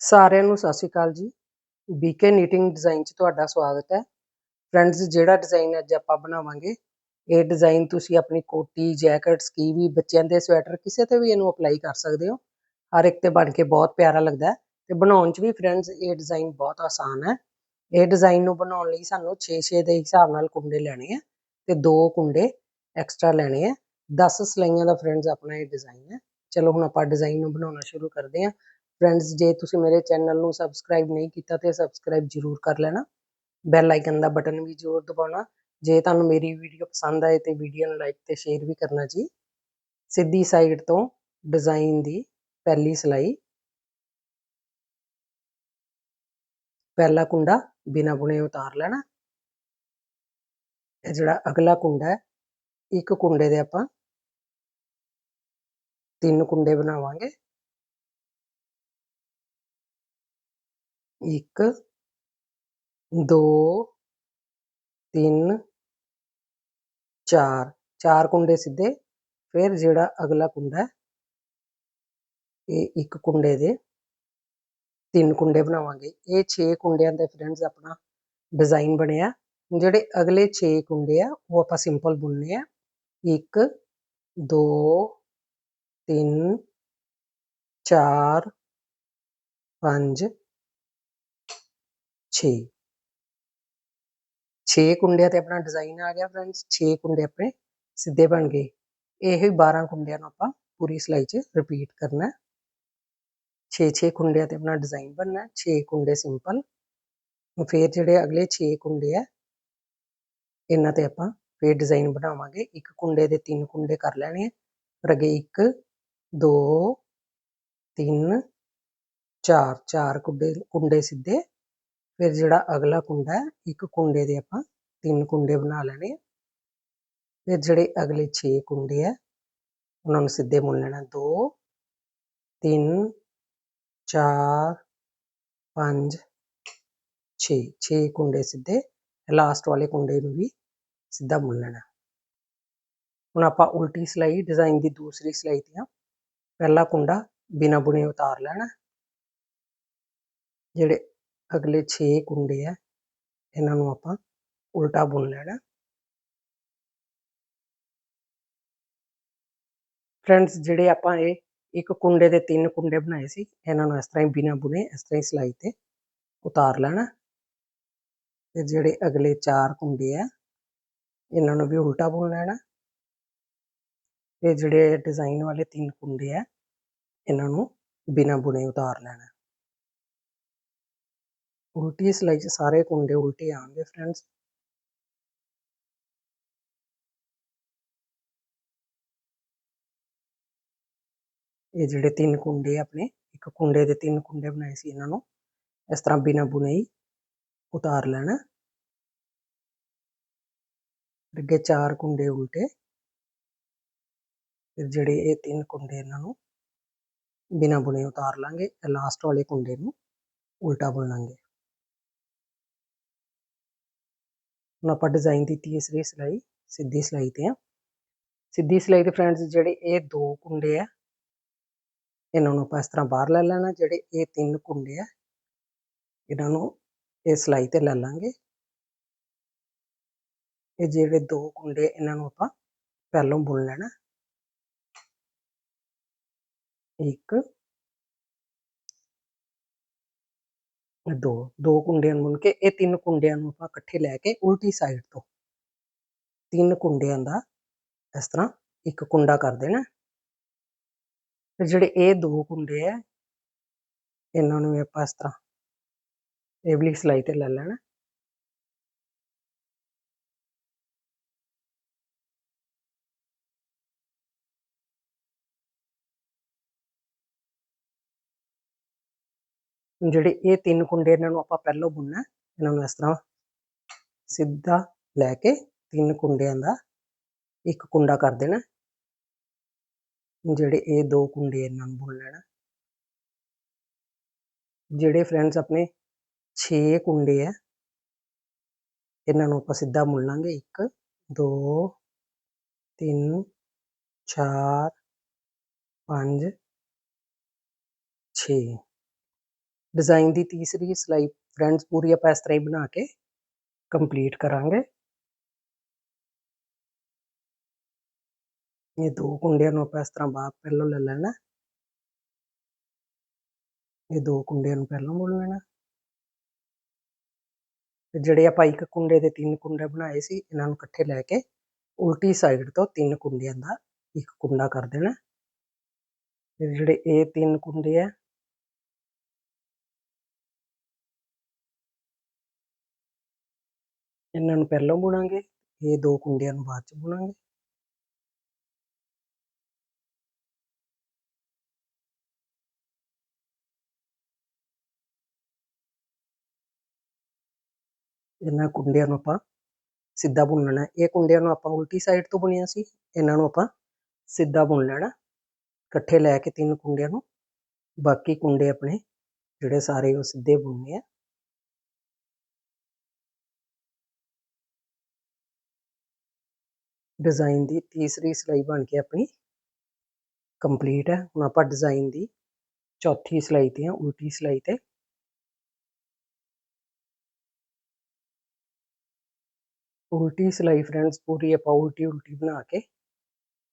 ਸਾਰਿਆਂ ਨੂੰ ਸਤਿ ਸ਼੍ਰੀ ਅਕਾਲ ਜੀ। ਬੀਕੇ ਨੀਟਿੰਗ ਡਿਜ਼ਾਈਨ 'ਚ ਤੁਹਾਡਾ ਸਵਾਗਤ ਹੈ। ਫਰੈਂਡਸ ਜਿਹੜਾ ਡਿਜ਼ਾਈਨ ਅੱਜ ਆਪਾਂ ਬਣਾਵਾਂਗੇ, ਇਹ ਡਿਜ਼ਾਈਨ ਤੁਸੀਂ ਆਪਣੀ ਕੋਟੀ ਜੈਕਟ ਸਕੀਵੀ ਬੱਚਿਆਂ ਦੇ ਸਵੈਟਰ ਕਿਸੇ ਤੇ ਵੀ ਇਹਨੂੰ ਅਪਲਾਈ ਕਰ ਸਕਦੇ ਹੋ। ਹਰ ਇੱਕ ਤੇ ਬਣ ਕੇ ਬਹੁਤ ਪਿਆਰਾ ਲੱਗਦਾ ਹੈ ਤੇ ਬਣਾਉਣ 'ਚ ਵੀ ਫਰੈਂਡਸ ਇਹ ਡਿਜ਼ਾਈਨ ਬਹੁਤ ਆਸਾਨ ਹੈ। ਇਹ ਡਿਜ਼ਾਈਨ ਨੂੰ ਬਣਾਉਣ ਲਈ ਸਾਨੂੰ 6-6 ਦੇ ਹਿਸਾਬ ਨਾਲ ਕੁੰਡੇ ਲੈਣੇ ਆ ਤੇ ਦੋ ਕੁੰਡੇ ਐਕਸਟਰਾ ਲੈਣੇ ਆ। 10 ਸਲਾਈਆਂ ਦਾ ਫਰੈਂਡਸ ਆਪਣਾ ਇਹ ਡਿਜ਼ਾਈਨ ਹੈ। ਚਲੋ ਹੁਣ ਆਪਾਂ ਡਿਜ਼ਾਈਨ ਨੂੰ ਬਣਾਉਣਾ ਸ਼ੁਰੂ ਕਰਦੇ ਹਾਂ। ਫਰੈਂਡਸ ਜੇ ਤੁਸੀਂ ਮੇਰੇ ਚੈਨਲ ਨੂੰ ਸਬਸਕ੍ਰਾਈਬ ਨਹੀਂ ਕੀਤਾ ਤੇ ਸਬਸਕ੍ਰਾਈਬ ਜ਼ਰੂਰ ਕਰ ਲੈਣਾ। ਬੈਲ ਆਈਕਨ ਦਾ ਬਟਨ ਵੀ ਜ਼ਰੂਰ ਦਬਾਉਣਾ। ਜੇ ਤੁਹਾਨੂੰ ਮੇਰੀ ਵੀਡੀਓ ਪਸੰਦ ਆਏ ਤੇ ਵੀਡੀਓ ਨੂੰ ਲਾਈਕ ਤੇ ਸ਼ੇਅਰ ਵੀ ਕਰਨਾ ਜੀ। ਸਿੱਧੀ ਸਾਈਡ ਤੋਂ ਡਿਜ਼ਾਈਨ ਦੀ ਪਹਿਲੀ ਸਲਾਈ। ਪਹਿਲਾ ਕੁੰਡਾ ਬਿਨਾ ਬੁਣੇ ਉਤਾਰ ਲੈਣਾ। ਇਹ ਜਿਹੜਾ ਅਗਲਾ ਕੁੰਡਾ ਹੈ, ਇੱਕ ਕੁੰਡੇ ਦੇ ਆਪਾਂ ਤਿੰਨ ਕੁੰਡੇ ਬਣਾਵਾਂਗੇ। ਇੱਕ, ਦੋ, ਤਿੰਨ, ਚਾਰ। ਚਾਰ ਕੁੰਡੇ ਸਿੱਧੇ, ਫਿਰ ਜਿਹੜਾ ਅਗਲਾ ਕੁੰਡਾ ਇਹ ਇੱਕ ਕੁੰਡੇ ਦੇ ਤਿੰਨ ਕੁੰਡੇ ਬਣਾਵਾਂਗੇ। ਇਹ 6 ਕੁੰਡਿਆਂ ਦੇ ਫਰੈਂਡਸ ਆਪਣਾ ਡਿਜ਼ਾਈਨ ਬਣਿਆ। ਜਿਹੜੇ ਅਗਲੇ 6 ਕੁੰਡੇ ਆ, ਉਹ ਆਪਾਂ ਸਿੰਪਲ ਬੁਣਨੇ ਆ। 1 2 3 4 5 6 6 ਕੁੰਡਿਆਂ ਤੇ ਆਪਣਾ ਡਿਜ਼ਾਈਨ ਆ ਗਿਆ ਫਰੈਂਡਸ 6 ਕੁੰਡੇ ਆਪਣੇ ਸਿੱਧੇ ਬਣ ਗਏ। ਇਹ 12 ਕੁੰਡਿਆਂ ਨੂੰ ਆਪਾਂ ਪੂਰੀ ਸਿਲਾਈ 'ਚ ਰਿਪੀਟ ਕਰਨਾ। 6-6 ਕੁੰਡਿਆਂ ਤੇ ਆਪਣਾ ਡਿਜ਼ਾਈਨ ਬਣਨਾ 6 ਕੁੰਡੇ ਸਿੰਪਲ ਫਿਰ ਜਿਹੜੇ ਅਗਲੇ 6 ਕੁੰਡੇ ਆ, ਇਹਨਾਂ ਤੇ ਆਪਾਂ ਫਿਰ ਡਿਜ਼ਾਈਨ ਬਣਾਵਾਂਗੇ। ਇੱਕ ਕੁੰਡੇ ਦੇ ਤਿੰਨ ਕੁੰਡੇ ਕਰ ਲੈਣੇ ਫਿਰ ਅੱਗੇ 1 2 3 4 ਚਾਰ ਕੁੰਡੇ ਕੁੰਡੇ ਸਿੱਧੇ ਫਿਰ ਜਿਹੜਾ ਅਗਲਾ ਕੁੰਡਾ ਹੈ, ਇੱਕ ਕੁੰਡੇ ਦੇ ਆਪਾਂ ਤਿੰਨ ਕੁੰਡੇ ਬਣਾ ਲੈਣੇ ਫਿਰ ਜਿਹੜੇ ਅਗਲੇ 6 ਕੁੰਡੇ ਆ, ਉਹਨਾਂ ਨੂੰ ਸਿੱਧੇ ਮੁੰਨ ਲੈਣਾ। 2 3 4 5 6 6 ਕੁੰਡੇ ਸਿੱਧੇ ਲਾਸਟ ਵਾਲੇ ਕੁੰਡੇ ਨੂੰ ਵੀ ਸਿੱਧਾ ਮੁੰਨ ਲੈਣਾ। ਹੁਣ ਆਪਾਂ ਉਲਟੀ ਸਲਾਈ ਡਿਜ਼ਾਈਨ ਦੀ ਦੂਸਰੀ ਸਲਾਈ ਦੀਆਂ ਪਹਿਲਾ ਕੁੰਡਾ ਬਿਨਾ ਬੁਣੇ ਉਤਾਰ ਲੈਣਾ। ਜਿਹੜੇ ਅਗਲੇ 6 ਕੁੰਡੇ ਆ, ਇਹਨਾਂ ਨੂੰ ਆਪਾਂ ਉਲਟਾ ਬੁਣ ਲੈਣਾ। ਫਰੈਂਡਸ ਜਿਹੜੇ ਆਪਾਂ ਇਹ ਇੱਕ ਕੁੰਡੇ ਦੇ ਤਿੰਨ ਕੁੰਡੇ ਬਣਾਏ ਸੀ, ਇਹਨਾਂ ਨੂੰ ਇਸ ਤਰ੍ਹਾਂ ਹੀ ਬਿਨਾ ਬੁਣੇ, ਇਸ ਤਰ੍ਹਾਂ ਹੀ ਸਲਾਈ ਤੇ ਉਤਾਰ ਲੈਣਾ। ਤੇ ਜਿਹੜੇ ਅਗਲੇ ਚਾਰ ਕੁੰਡੇ ਆ, ਇਹਨਾਂ ਨੂੰ ਵੀ ਉਲਟਾ ਬੁਣ ਲੈਣਾ। ਤੇ ਜਿਹੜੇ ਡਿਜ਼ਾਈਨ ਵਾਲੇ ਤਿੰਨ ਕੁੰਡੇ ਆ, ਇਹਨਾਂ ਨੂੰ ਬਿਨਾ ਬੁਣੇ ਉਤਾਰ ਲੈਣਾ। ਉਲਟੀ ਸਿਲਾਈ 'ਚ ਸਾਰੇ ਕੁੰਡੇ ਉਲਟੇ ਆਣਗੇ ਫਰੈਂਡਸ ਇਹ ਜਿਹੜੇ ਤਿੰਨ ਕੁੰਡੇ ਆਪਣੇ, ਇੱਕ ਕੁੰਡੇ ਦੇ ਤਿੰਨ ਕੁੰਡੇ ਬਣਾਏ ਸੀ ਇਹਨਾਂ ਨੂੰ। ਇਸ ਤਰ੍ਹਾਂ ਬਿਨਾ ਬੁਣੇ ਉਤਾਰ ਲੈਣਾ। ਅੱਗੇ ਚਾਰ ਕੁੰਡੇ ਉਲਟੇ। ਫਿਰ ਜਿਹੜੇ ਇਹ ਤਿੰਨ ਕੁੰਡੇ ਇਹਨਾਂ ਨੂੰ ਬਿਨਾ ਬੁਣੇ ਉਤਾਰ ਲਾਂਗੇ। ਤੇ ਲਾਸਟ ਵਾਲੇ ਕੁੰਡੇ ਨੂੰ ਉਲਟਾ ਬੁਣ ਲਾਂਗੇ। ਹੁਣ ਆਪਾਂ ਡਿਜ਼ਾਈਨ ਦੀ ਤੀਸਰੀ ਸਲਾਈ, ਸਿੱਧੀ ਸਲਾਈ ਤੇ ਆ। ਸਿੱਧੀ ਸਲਾਈ 'ਤੇ ਫਰੈਂਡਸ ਜਿਹੜੇ ਇਹ ਦੋ ਕੁੰਡੇ ਆ, ਇਹਨਾਂ ਨੂੰ ਆਪਾਂ ਇਸ ਤਰ੍ਹਾਂ ਬਾਹਰ ਲੈ ਲੈਣਾ, ਜਿਹੜੇ ਇਹ ਤਿੰਨ ਕੁੰਡੇ ਆ, ਇਹਨਾਂ ਨੂੰ ਇਹ ਸਲਾਈ ਤੇ ਲੈ ਲਾਂਗੇ। ਇਹ ਜਿਹੜੇ ਦੋ ਕੁੰਡੇ ਇਹਨਾਂ ਨੂੰ ਆਪਾਂ ਪਹਿਲੋਂ ਬੁਣ ਲੈਣਾ। ਇੱਕ ਦੋ ਦੋ ਕੁੰਡਿਆਂ ਨੂੰ ਬੁਣ ਕੇ ਇਹ ਤਿੰਨ ਕੁੰਡਿਆਂ ਨੂੰ ਆਪਾਂ ਇਕੱਠੇ ਲੈ ਕੇ ਉਲਟੀ ਸਾਈਡ ਤੋਂ। ਤਿੰਨ ਕੁੰਡਿਆਂ ਦਾ ਇਸ ਤਰ੍ਹਾਂ ਇੱਕ ਕੁੰਡਾ ਕਰ ਦੇਣਾ। ਤੇ ਜਿਹੜੇ ਇਹ ਦੋ ਕੁੰਡੇ ਆ, ਇਹਨਾਂ ਨੂੰ ਆਪਾਂ ਇਸ ਤਰ੍ਹਾਂ, ਇਹ ਵਾਲੀ ਸਲਾਈ ਤੇ ਲੈ ਲੈਣਾ। ਜਿਹੜੇ ਇਹ ਤਿੰਨ ਕੁੰਡੇ ਇਹਨਾਂ ਨੂੰ ਆਪਾਂ ਪਹਿਲਾਂ ਬੁਣਨਾ ਇਹਨਾਂ ਨੂੰ ਇਸ ਤਰ੍ਹਾਂ ਸਿੱਧਾ ਲੈ ਕੇ ਤਿੰਨ ਕੁੰਡਿਆਂ ਦਾ ਇੱਕ ਕੁੰਡਾ ਕਰ ਦੇਣਾ ਜਿਹੜੇ ਇਹ ਦੋ ਕੁੰਡੇ ਇਹਨਾਂ ਨੂੰ ਬੁਣ ਲੈਣਾ ਜਿਹੜੇ ਫਰੈਂਡਸ ਆਪਣੇ 6 ਕੁੰਡੇ ਆ ਇਹਨਾਂ ਨੂੰ ਆਪਾਂ ਸਿੱਧਾ ਮੁੜ ਲਾਂਗੇ। 1 2 3 4 5 6 ਡਿਜ਼ਾਈਨ ਦੀ ਤੀਸਰੀ ਸਿਲਾਈ ਫਰੈਂਡਸ ਪੂਰੀ ਆਪਾਂ ਇਸ ਤਰ੍ਹਾਂ ਹੀ ਬਣਾ ਕੇ ਕੰਪਲੀਟ ਕਰਾਂਗੇ। ਇਹ ਦੋ ਕੁੰਡਿਆਂ ਨੂੰ ਆਪਾਂ ਇਸ ਤਰ੍ਹਾਂ ਬਾਅਦ ਪਹਿਲਾਂ ਲੈ ਲੈਣਾ। ਇਹ ਦੋ ਕੁੰਡਿਆਂ ਨੂੰ ਪਹਿਲਾਂ ਬੁਣ ਲੈਣਾ। ਤੇ ਜਿਹੜੇ ਆਪਾਂ ਇੱਕ ਕੁੰਡੇ ਦੇ ਤਿੰਨ ਕੁੰਡੇ ਬਣਾਏ ਸੀ, ਇਹਨਾਂ ਨੂੰ ਇਕੱਠੇ ਲੈ ਕੇ ਉਲਟੀ ਸਾਈਡ ਤੋਂ ਤਿੰਨ ਕੁੰਡਿਆਂ ਦਾ ਇੱਕ ਕੁੰਡਾ ਕਰ ਦੇਣਾ। ਤੇ ਜਿਹੜੇ ਇਹ ਤਿੰਨ ਕੁੰਡੇ ਆ ਇਹਨਾਂ ਨੂੰ ਪਹਿਲਾਂ ਬੁਣਾਂਗੇ, ਇਹ ਦੋ ਕੁੰਡਿਆਂ ਨੂੰ ਬਾਅਦ ਚ ਬੁਣਾਂਗੇ। ਇਹਨਾਂ ਕੁੰਡਿਆਂ ਨੂੰ ਆਪਾਂ ਸਿੱਧਾ ਬੁਣ ਲੈਣਾ। ਇਹ ਕੁੰਡਿਆਂ ਨੂੰ ਆਪਾਂ ਉਲਟੀ ਸਾਈਡ ਤੋਂ ਬੁਣਿਆ ਸੀ, ਇਹਨਾਂ ਨੂੰ ਆਪਾਂ ਸਿੱਧਾ ਬੁਣ ਲੈਣਾ। ਇਕੱਠੇ ਲੈ ਕੇ ਤਿੰਨ ਕੁੰਡਿਆਂ ਨੂੰ, ਬਾਕੀ ਕੁੰਡੇ ਆਪਣੇ ਜਿਹੜੇ ਸਾਰੇ ਉਹ ਸਿੱਧੇ ਬੁਣਨੇ ਆ। ਡਿਜ਼ਾਈਨ ਦੀ ਤੀਸਰੀ ਸਿਲਾਈ ਬਣ ਕੇ ਆਪਣੀ ਕੰਪਲੀਟ ਹੈ ਹੁਣ ਆਪਾਂ ਡਿਜ਼ਾਈਨ ਦੀ ਚੌਥੀ ਸਿਲਾਈ ਤੇ ਆ ਉਲਟੀ ਸਿਲਾਈ ਤੇ ਉਲਟੀ ਸਿਲਾਈ ਫਰੈਂਡਸ ਪੂਰੀ ਆਪਾਂ ਉਲਟੀ ਉਲਟੀ ਬਣਾ ਕੇ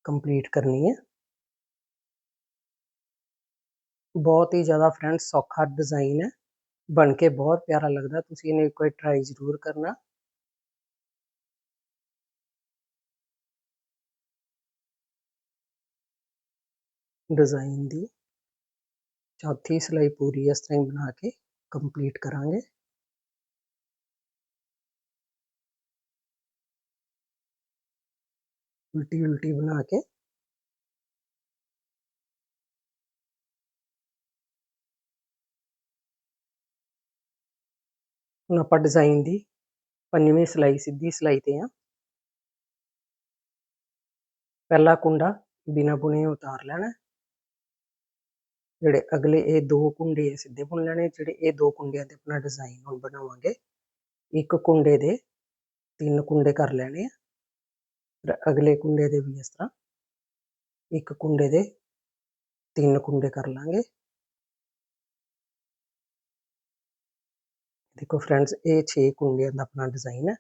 ਕੰਪਲੀਟ ਕਰਨੀ ਹੈ ਬਹੁਤ ਹੀ ਜ਼ਿਆਦਾ ਫਰੈਂਡਸ ਸੌਖਾ ਡਿਜ਼ਾਈਨ ਹੈ ਬਣ ਕੇ ਬਹੁਤ ਪਿਆਰਾ ਲੱਗਦਾ ਤੁਸੀਂ ਇਹਨੇ ਇੱਕ ਵਾਰ ਟਰਾਈ ਜ਼ਰੂਰ ਕਰਨਾ ਡਿਜ਼ਾਈਨ ਦੀ ਚੌਥੀ ਸਿਲਾਈ ਪੂਰੀ ਇਸ ਤਰ੍ਹਾਂ ਹੀ ਬਣਾ ਕੇ ਕੰਪਲੀਟ ਕਰਾਂਗੇ ਉਲਟੀ ਉਲਟੀ ਬਣਾ ਕੇ ਹੁਣ ਆਪਾਂ ਡਿਜ਼ਾਈਨ ਦੀ ਪੰਜਵੀਂ ਸਿਲਾਈ ਸਿੱਧੀ ਸਿਲਾਈ ਤੇ ਆ ਪਹਿਲਾ ਕੁੰਡਾ ਬਿਨਾ ਬੁਣੇ ਉਤਾਰ ਲੈਣਾ ਜਿਹੜੇ ਅਗਲੇ ਇਹ ਦੋ ਕੁੰਡੇ ਸਿੱਧੇ ਬੁਣ ਲੈਣੇ, ਜਿਹੜੇ ਇਹ ਦੋ ਕੁੰਡਿਆਂ ਤੇ ਆਪਣਾ ਡਿਜ਼ਾਈਨ ਹੁਣ ਬਣਾਵਾਂਗੇ। ਇੱਕ ਕੁੰਡੇ ਦੇ ਤਿੰਨ ਕੁੰਡੇ ਕਰ ਲੈਣੇ ਆ। ਫਿਰ ਅਗਲੇ ਕੁੰਡੇ ਦੇ ਵੀ ਇਸ ਤਰ੍ਹਾਂ। ਇੱਕ ਕੁੰਡੇ ਦੇ ਤਿੰਨ ਕੁੰਡੇ ਕਰ ਲਾਂਗੇ। ਦੇਖੋ ਫਰੈਂਡਸ ਇਹ 6 ਕੁੰਡਿਆਂ ਦਾ ਆਪਣਾ ਡਿਜ਼ਾਈਨ ਹੈ।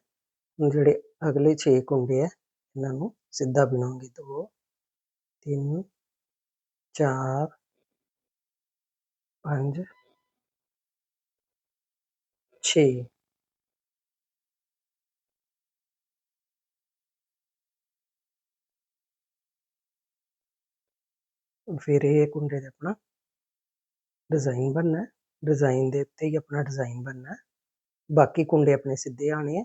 ਹੁਣ ਜਿਹੜੇ ਅਗਲੇ 6 ਕੁੰਡੇ ਆ, ਇਹਨਾਂ ਨੂੰ ਸਿੱਧਾ ਬਣਾਉਂਗੇ। 2 3 4 5 6 ਫਿਰ ਇਹ ਕੁੰਡੇ ਦੇ ਆਪਣਾ ਡਿਜ਼ਾਈਨ ਬਣਨਾ ਡਿਜ਼ਾਈਨ ਦੇ ਉੱਤੇ ਹੀ ਆਪਣਾ ਡਿਜ਼ਾਈਨ ਬਣਨਾ ਬਾਕੀ ਕੁੰਡੇ ਆਪਣੇ ਸਿੱਧੇ ਆਣੇ ਆ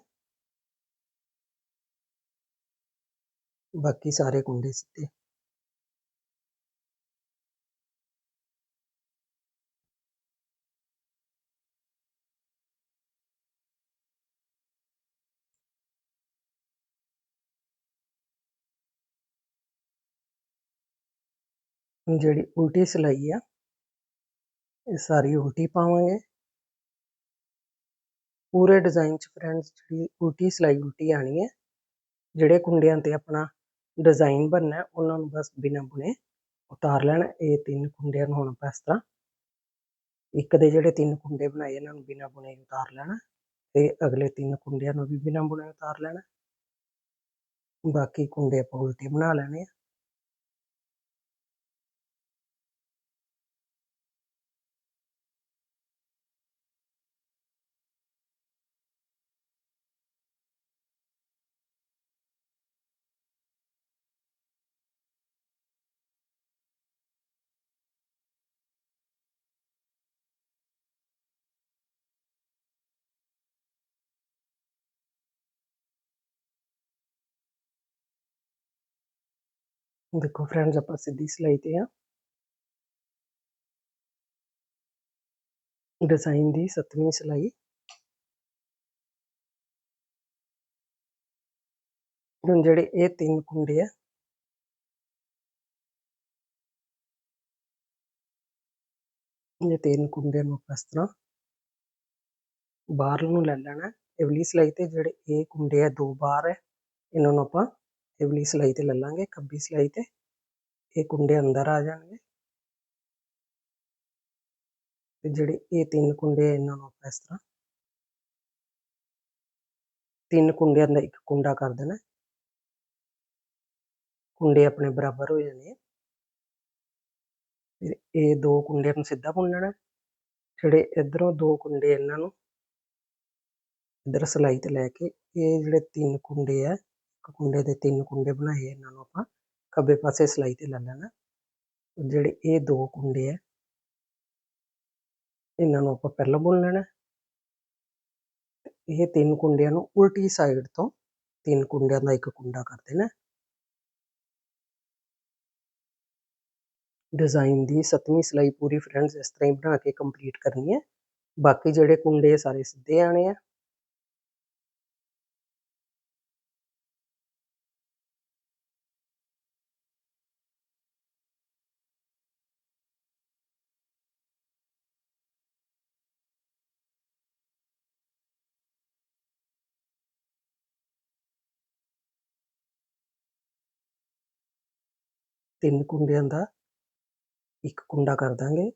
ਬਾਕੀ ਸਾਰੇ ਕੁੰਡੇ ਸਿੱਧੇ ਜਿਹੜੀ ਉਲਟੀ ਸਿਲਾਈ ਆ, ਇਹ ਸਾਰੀ ਉਲਟੀ ਪਾਵਾਂਗੇ। ਪੂਰੇ ਡਿਜ਼ਾਈਨ 'ਚ ਫਰੈਂਡਸ ਜਿਹੜੀ ਉਲਟੀ ਸਿਲਾਈ ਉਲਟੀ ਆਣੀ ਹੈ। ਜਿਹੜੇ ਕੁੰਡਿਆਂ ਤੇ ਆਪਣਾ ਡਿਜ਼ਾਈਨ ਬਣਨਾ, ਉਹਨਾਂ ਨੂੰ ਬਸ ਬਿਨਾਂ ਬੁਣੇ ਉਤਾਰ ਲੈਣਾ, ਇਹ ਤਿੰਨ ਕੁੰਡਿਆਂ ਨੂੰ ਹੁਣ ਆਪਾਂ ਇਸ ਤਰ੍ਹਾਂ ਇੱਕ ਦੇ ਜਿਹੜੇ ਤਿੰਨ ਕੁੰਡੇ ਬਣਾਏ, ਇਹਨਾਂ ਨੂੰ ਬਿਨਾਂ ਬੁਣੇ ਉਤਾਰ ਲੈਣਾ ਤੇ ਅਗਲੇ ਤਿੰਨ ਕੁੰਡਿਆਂ ਨੂੰ ਵੀ ਬਿਨਾਂ ਬੁਣੇ ਉਤਾਰ ਲੈਣਾ। ਬਾਕੀ ਕੁੰਡੇ ਆਪਾਂ ਉਲਟੇ ਬਣਾ ਲੈਣੇ ਆ। ਦੇਖੋ ਫਰੈਂਡਸ ਆਪਾਂ ਸਿੱਧੀ ਸਿਲਾਈ ਤੇ ਆ ਡਿਜ਼ਾਈਨ ਦੀ ਸੱਤਵੀਂ ਸਿਲਾਈ ਹੁਣ ਜਿਹੜੇ ਇਹ ਤਿੰਨ ਕੁੰਡੇ ਆ ਇਹ ਤਿੰਨ ਕੁੰਡੇ ਨੂੰ ਇਸ ਤਰ੍ਹਾਂ ਬਾਹਰ ਨੂੰ ਲੈ ਲੈਣਾ ਇਵਲੀ ਸਿਲਾਈ ਤੇ ਜਿਹੜੇ ਇਹ ਕੁੰਡੇ ਆ ਦੋ ਬਾਹਰ ਹੈ ਇਹਨਾਂ ਨੂੰ ਆਪਾਂ ਇਵਲੀ ਸਿਲਾਈ ਤੇ ਲੈ ਲਾਂਗੇ, ਖੱਬੀ ਸਿਲਾਈ ਤੇ। ਇਹ ਕੁੰਡੇ ਅੰਦਰ ਆ ਜਾਣਗੇ। ਤੇ ਜਿਹੜੇ ਇਹ ਤਿੰਨ ਕੁੰਡੇ ਇਹਨਾਂ ਨੂੰ ਆਪਾਂ ਇਸ ਤਰ੍ਹਾਂ ਤਿੰਨ ਕੁੰਡਿਆਂ ਦਾ ਇੱਕ ਕੁੰਡਾ ਕਰ ਦੇਣਾ। ਕੁੰਡੇ ਆਪਣੇ ਬਰਾਬਰ ਹੋ ਜਾਣੇ ਫਿਰ ਇਹ ਦੋ ਕੁੰਡਿਆਂ ਨੂੰ ਸਿੱਧਾ ਬੁਣਨਾ ਜਿਹੜੇ ਇਧਰੋਂ ਦੋ ਕੁੰਡੇ ਇਹਨਾਂ ਨੂੰ ਇਧਰ ਸਲਾਈ ਤੇ ਲੈ ਕੇ, ਇਹ ਜਿਹੜੇ ਤਿੰਨ ਕੁੰਡੇ ਆ ਇੱਕ ਕੁੰਡੇ ਦੇ ਤਿੰਨ ਕੁੰਡੇ ਬਣਾਏ ਇਹਨਾਂ ਨੂੰ ਆਪਾਂ ਖੱਬੇ ਪਾਸੇ ਸਲਾਈ ਤੇ ਲੈ ਲੈਣਾ ਜਿਹੜੇ ਇਹ ਦੋ ਕੁੰਡੇ ਆ ਇਹਨਾਂ ਨੂੰ ਆਪਾਂ ਪਹਿਲਾਂ ਬੁਣ ਲੈਣਾ ਇਹ ਤਿੰਨ ਕੁੰਡਿਆਂ ਨੂੰ ਉਲਟੀ ਸਾਈਡ ਤੋਂ ਤਿੰਨ ਕੁੰਡਿਆਂ ਦਾ ਇੱਕ ਕੁੰਡਾ ਕਰ ਦੇਣਾ ਡਿਜ਼ਾਈਨ ਦੀ ਸੱਤਵੀਂ ਸਲਾਈ ਪੂਰੀ ਫਰੈਂਡਸ ਇਸ ਤਰ੍ਹਾਂ ਹੀ ਬਣਾ ਕੇ ਕੰਪਲੀਟ ਕਰਨੀ ਹੈ ਬਾਕੀ ਜਿਹੜੇ ਕੁੰਡੇ ਸਾਰੇ ਤਿੰਨ ਕੁੰਡਿਆਂ ਦਾ, ਇੱਕ ਕੁੰਡਾ ਕਰ ਦਾਂਗੇ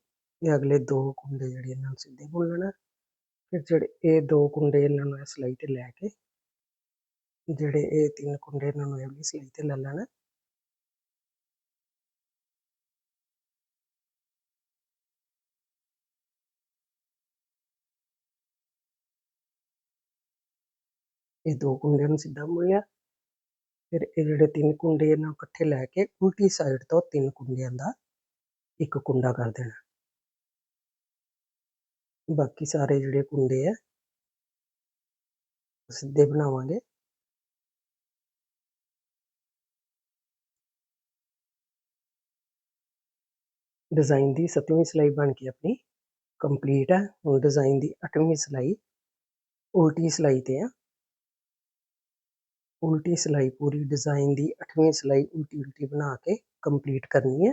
ਇਹ ਅਗਲੇ ਦੋ ਕੁੰਡੇ ਜਿਹੜੇ ਇਹਨਾਂ ਨੂੰ ਸਿੱਧੇ ਬੁਣ ਲੈਣਾ। ਫਿਰ ਜਿਹੜੇ ਇਹ ਦੋ ਕੁੰਡੇ ਇਹਨਾਂ ਨੂੰ ਸਲਾਈ ਤੇ ਲੈ ਕੇ, ਜਿਹੜੇ ਇਹ ਤਿੰਨ ਕੁੰਡੇ ਇਹਨਾਂ ਨੂੰ ਅਗਲੀ ਸਿਲਾਈ ਤੇ ਲੈ ਲੈਣਾ। ਇਹ ਦੋ ਕੁੰਡਿਆਂ ਨੂੰ ਸਿੱਧਾ ਬੁਣ ਫਿਰ ਇਹ ਜਿਹੜੇ ਤਿੰਨ ਕੁੰਡੇ ਇਹਨਾਂ ਨੂੰ ਇਕੱਠੇ ਲੈ ਕੇ ਉਲਟੀ ਸਾਈਡ ਤੋਂ ਤਿੰਨ ਕੁੰਡਿਆਂ ਦਾ ਇੱਕ ਕੁੰਡਾ ਕਰ ਦੇਣਾ ਬਾਕੀ ਸਾਰੇ ਜਿਹੜੇ ਕੁੰਡੇ ਆ ਸਿੱਧੇ ਬਣਾਵਾਂਗੇ ਡਿਜ਼ਾਈਨ ਦੀ 7ਵੀਂ ਸਲਾਈ ਬਣ ਕੇ ਆਪਣੀ ਕੰਪਲੀਟ ਹੈ ਹੁਣ ਡਿਜ਼ਾਈਨ ਦੀ 8ਵੀਂ ਸਲਾਈ ਉਲਟੀ ਸਲਾਈ ਤੇ ਆ ਉਲਟੀ ਸਿਲਾਈ ਪੂਰੀ ਡਿਜ਼ਾਈਨ ਦੀ 8ਵੀਂ ਸਿਲਾਈ ਉਲਟੀ ਉਲਟੀ ਬਣਾ ਕੇ ਕੰਪਲੀਟ ਕਰਨੀ ਹੈ।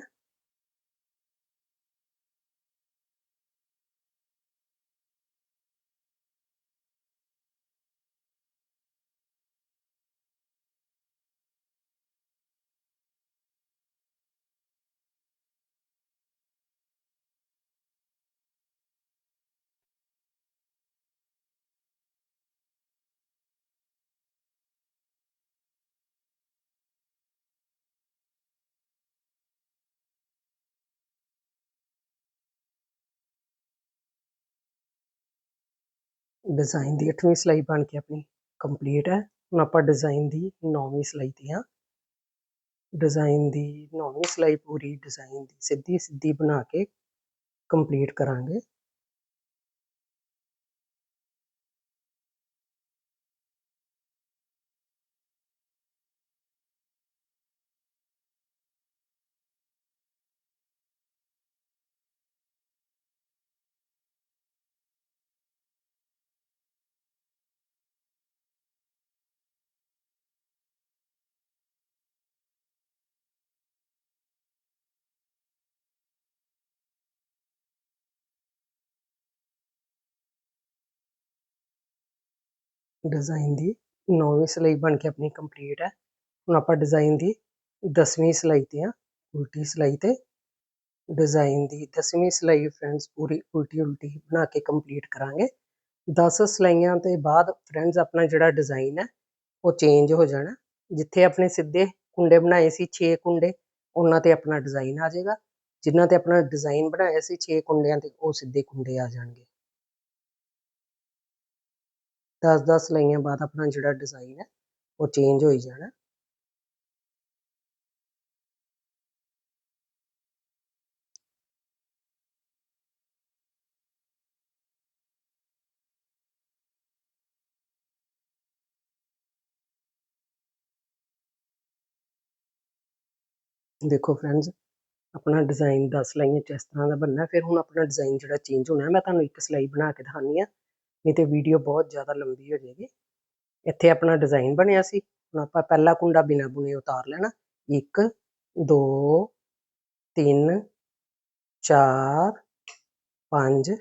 ਡਿਜ਼ਾਈਨ ਦੀ 8ਵੀਂ ਸਲਾਈ ਬਣ ਕੇ ਆਪਣੀ ਕੰਪਲੀਟ ਹੈ। ਹੁਣ ਆਪਾਂ ਡਿਜ਼ਾਈਨ ਦੀ 9ਵੀਂ ਸਲਾਈ ਤੇ ਆ ਡਿਜ਼ਾਈਨ ਦੀ 9ਵੀਂ ਸਲਾਈ ਪੂਰੀ ਡਿਜ਼ਾਈਨ ਦੀ ਸਿੱਧੀ ਸਿੱਧੀ ਬਣਾ ਕੇ ਕੰਪਲੀਟ ਕਰਾਂਗੇ। ਡਿਜ਼ਾਈਨ ਦੀ 9ਵੀਂ ਸਲਾਈ ਬਣ ਕੇ ਆਪਣੀ ਕੰਪਲੀਟ ਹੈ। ਹੁਣ ਆਪਾਂ ਡਿਜ਼ਾਈਨ ਦੀ 10ਵੀਂ ਸਲਾਈ ਤੇ ਆ ਉਲਟੀ ਸਲਾਈ ਤੇ। ਡਿਜ਼ਾਈਨ ਦੀ 10ਵੀਂ ਸਲਾਈ ਫਰੈਂਡਸ ਪੂਰੀ ਉਲਟੀ ਉਲਟੀ ਬਣਾ ਕੇ ਕੰਪਲੀਟ ਕਰਾਂਗੇ। 10 ਸਲਾਈਆਂ ਤੇ ਬਾਅਦ ਫਰੈਂਡਸ ਆਪਣਾ ਜਿਹੜਾ ਡਿਜ਼ਾਈਨ ਹੈ, ਉਹ ਚੇਂਜ ਹੋ ਜਾਣਾ। ਜਿੱਥੇ ਆਪਣੇ ਸਿੱਧੇ ਕੁੰਡੇ ਬਣਾਏ ਸੀ 6 ਕੁੰਡੇ, ਉਹਨਾਂ ਤੇ ਆਪਣਾ ਡਿਜ਼ਾਈਨ ਆ ਜਾਏਗਾ। ਜਿਨ੍ਹਾਂ ਤੇ ਆਪਣਾ ਡਿਜ਼ਾਈਨ ਬਣਾਇਆ ਸੀ 6 ਕੁੰਡਿਆਂ ਤੇ ਉਹ ਸਿੱਧੇ ਕੁੰਡੇ ਆ ਜਾਣਗੇ। 10-10 ਸਲਾਈਆਂ ਬਾਅਦ ਆਪਣਾ ਜਿਹੜਾ ਡਿਜ਼ਾਈਨ ਹੈ, ਉਹ ਚੇਂਜ ਹੋਈ ਜਾਣਾ। ਦੇਖੋ ਫਰੈਂਡਸ ਆਪਣਾ ਡਿਜ਼ਾਈਨ 10 ਸਲਾਈਆਂ ਚ ਇਸ ਤਰ੍ਹਾਂ ਦਾ ਬਣਨਾ, ਫਿਰ ਹੁਣ ਆਪਣਾ ਡਿਜ਼ਾਈਨ ਜਿਹੜਾ ਚੇਂਜ ਹੋਣਾ, ਮੈਂ ਤੁਹਾਨੂੰ ਇੱਕ ਸਲਾਈ ਬਣਾ ਕੇ ਦਿਖਾਉਂਦੀ ਆ ਨਹੀਂ ਤੇ ਵੀਡੀਓ ਬਹੁਤ ਜ਼ਿਆਦਾ ਲੰਬੀ ਹੋ ਜਾਏਗੀ। ਇੱਥੇ ਆਪਣਾ ਡਿਜ਼ਾਈਨ ਬਣਿਆ ਸੀ। ਹੁਣ ਆਪਾਂ ਪਹਿਲਾ ਕੁੰਡਾ ਬਿਨਾ ਬੁਣੇ ਉਤਾਰ ਲੈਣਾ। 1 2 3 4 5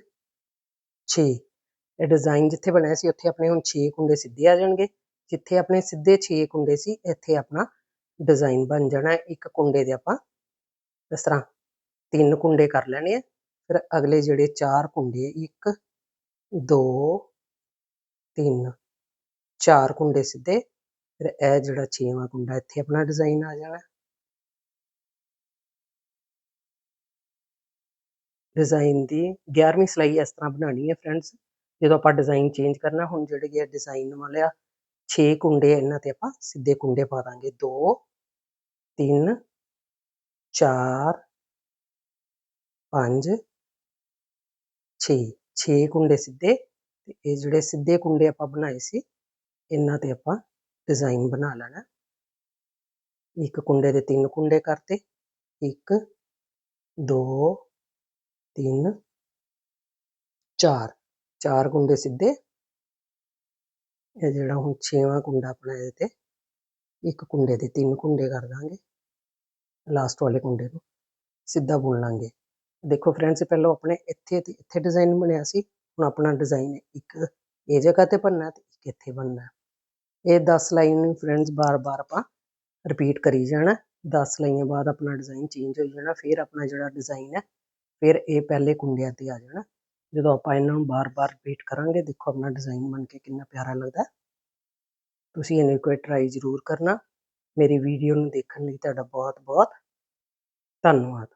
6 ਇਹ ਡਿਜ਼ਾਈਨ ਜਿੱਥੇ ਬਣਿਆ ਸੀ, ਉੱਥੇ ਆਪਣੇ ਹੁਣ 6 ਕੁੰਡੇ ਸਿੱਧੇ ਆ ਜਾਣਗੇ। ਜਿੱਥੇ ਆਪਣੇ ਸਿੱਧੇ 6 ਕੁੰਡੇ ਸੀ, ਇੱਥੇ ਆਪਣਾ ਡਿਜ਼ਾਈਨ ਬਣ ਜਾਣਾ। ਇੱਕ ਕੁੰਡੇ ਦੇ ਆਪਾਂ ਇਸ ਤਰ੍ਹਾਂ ਤਿੰਨ ਕੁੰਡੇ ਕਰ ਲੈਣੇ ਆ। ਫਿਰ ਅਗਲੇ ਜਿਹੜੇ ਚਾਰ ਕੁੰਡੇ 1 2 3 ਚਾਰ ਕੁੰਡੇ ਸਿੱਧੇ ਫਿਰ ਇਹ ਜਿਹੜਾ ਛੇਵਾਂ ਕੁੰਡਾ ਇੱਥੇ ਆਪਣਾ ਡਿਜ਼ਾਈਨ ਆ ਜਾਣਾ ਡਿਜ਼ਾਈਨ ਦੀ 11ਵੀਂ ਸਲਾਈ ਇਸ ਤਰ੍ਹਾਂ ਬਣਾਉਣੀ ਹੈ ਫਰੈਂਡਸ ਜਦੋਂ ਆਪਾਂ ਡਿਜ਼ਾਈਨ ਚੇਂਜ ਕਰਨਾ ਹੁਣ ਜਿਹੜੇ ਇਹ ਡਿਜ਼ਾਈਨ ਵਾਲਿਆ 6 ਕੁੰਡੇ ਇਹਨਾਂ ਤੇ ਆਪਾਂ ਸਿੱਧੇ ਕੁੰਡੇ ਪਾ ਦਾਂਗੇ 2 3 4 5 6 6 ਕੁੰਡੇ ਸਿੱਧੇ ਤੇ ਇਹ ਜਿਹੜੇ ਸਿੱਧੇ ਕੁੰਡੇ ਆਪਾਂ ਬਣਾਏ ਸੀ, ਇਹਨਾਂ ਤੇ ਆਪਾਂ ਡਿਜ਼ਾਈਨ ਬਣਾ ਲੈਣਾ। ਇੱਕ ਕੁੰਡੇ ਦੇ ਤਿੰਨ ਕੁੰਡੇ ਕਰਤੇ 1 2 3 4 ਚਾਰ ਕੁੰਡੇ ਸਿੱਧੇ। ਇਹ ਜਿਹੜਾ ਹੁਣ ਛੇਵਾਂ ਕੁੰਡਾ ਆਪਣਾ ਇਹਦੇ ਤੇ, ਇੱਕ ਕੁੰਡੇ ਦੇ ਤਿੰਨ ਕੁੰਡੇ ਕਰ ਦਾਂਗੇ। ਲਾਸਟ ਵਾਲੇ ਕੁੰਡੇ ਨੂੰ ਸਿੱਧਾ ਬੁਣ ਲਾਂਗੇ। ਦੇਖੋ ਫਰੈਂਡਸ ਪਹਿਲਾਂ ਆਪਣੇ ਇੱਥੇ ਤੇ ਇੱਥੇ ਡਿਜ਼ਾਈਨ ਬਣਿਆ ਸੀ, ਹੁਣ ਆਪਣਾ ਡਿਜ਼ਾਈਨ ਇੱਕ ਇਹ ਜਗ੍ਹਾ ਤੇ ਬਣਨਾ ਤੇ ਇੱਕ ਇੱਥੇ ਬਣਨਾ ਇਹ 10 ਲਾਈਨ ਫਰੈਂਡਸ ਬਾਰ-ਬਾਰ ਆਪਾਂ ਰਿਪੀਟ ਕਰੀ ਜਾਣਾ 10 ਲਾਈਨਾਂ ਬਾਅਦ ਆਪਣਾ ਡਿਜ਼ਾਈਨ ਚੇਂਜ ਹੋ ਜਾਣਾ, ਫਿਰ ਆਪਣਾ ਜਿਹੜਾ ਡਿਜ਼ਾਈਨ ਹੈ, ਫਿਰ ਇਹ ਪਹਿਲੇ ਕੁੰਡਿਆਂ ਤੇ ਆ ਜਾਣਾ। ਜਦੋਂ ਆਪਾਂ ਇਹਨਾਂ ਨੂੰ ਬਾਰ-ਬਾਰ ਰਿਪੀਟ ਕਰਾਂਗੇ, ਦੇਖੋ ਆਪਣਾ ਡਿਜ਼ਾਈਨ ਬਣ ਕੇ ਕਿੰਨਾ ਪਿਆਰਾ ਲੱਗਦਾ ਤੁਸੀਂ ਇਹਨੂੰ ਕੋਈ ਟਰਾਈ ਜ਼ਰੂਰ ਕਰਨਾ। ਮੇਰੀ ਵੀਡੀਓ ਨੂੰ ਦੇਖਣ ਲਈ ਤੁਹਾਡਾ ਬਹੁਤ-ਬਹੁਤ ਧੰਨਵਾਦ।